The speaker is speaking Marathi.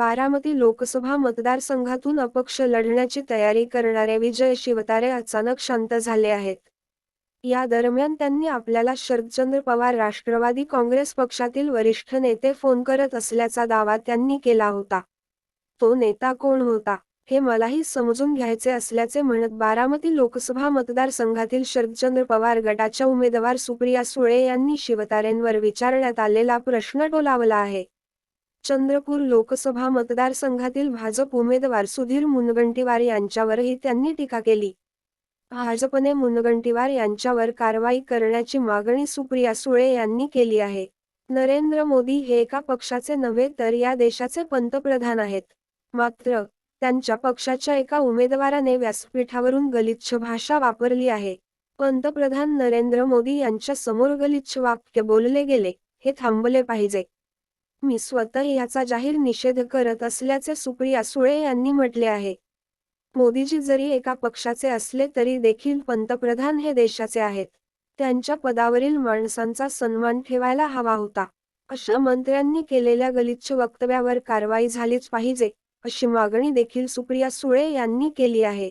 बारामती लोकसभा मतदारसंघातून अपक्ष लढण्याची तयारी करणारे विजय शिवतारे अचानक शांत झाले आहेत. या दरम्यान त्यांनी आपल्याला शरदचंद्र पवार राष्ट्रवादी काँग्रेस पक्षातील वरिष्ठ नेते फोन करत असल्याचा दावा त्यांनी केला होता. तो नेता कोण होता हे मलाही समजून घ्यायचे असल्याचे म्हणत बारामती लोकसभा मतदारसंघातील शरदचंद्र पवार गटाच्या उमेदवार सुप्रिया सुळे यांनी शिवतारेंवर विचारण्यात आलेला प्रश्न टोलावला आहे. चंद्रपूर लोकसभा मतदारसंघातील भाजप उमेदवार सुधीर मुनगंटीवार यांच्यावरही त्यांनी टीका केली. भाजपने मुनगंटीवार यांच्यावर कारवाई करण्याची मागणी सुप्रिया सुळे यांनी केली आहे. नरेंद्र मोदी हे एका पक्षाचे नव्हे तर या देशाचे पंतप्रधान आहेत. मात्र त्यांच्या पक्षाच्या एका उमेदवाराने व्यासपीठावरून गलिच्छ भाषा वापरली आहे. पंतप्रधान नरेंद्र मोदी यांच्या समोर गलिच्छ वाक्य बोलले गेले हे थांबले पाहिजे. मी स्वतः याचा जाहीर निषेध करत असल्याचे सुप्रिया सुळे यांनी म्हटले आहे. मोदीजी जरी एका पक्षाचे असले तरी देखील पंतप्रधान हे देशाचे आहेत. त्यांच्या पदावरील माणसांचा सन्मान ठेवायला हवा होता. अशा मंत्र्यांनी केलेल्या गलिच्छ वक्तव्यावर कारवाई झालीच पाहिजे अशी मागणी देखील सुप्रिया सुळे यांनी केली आहे.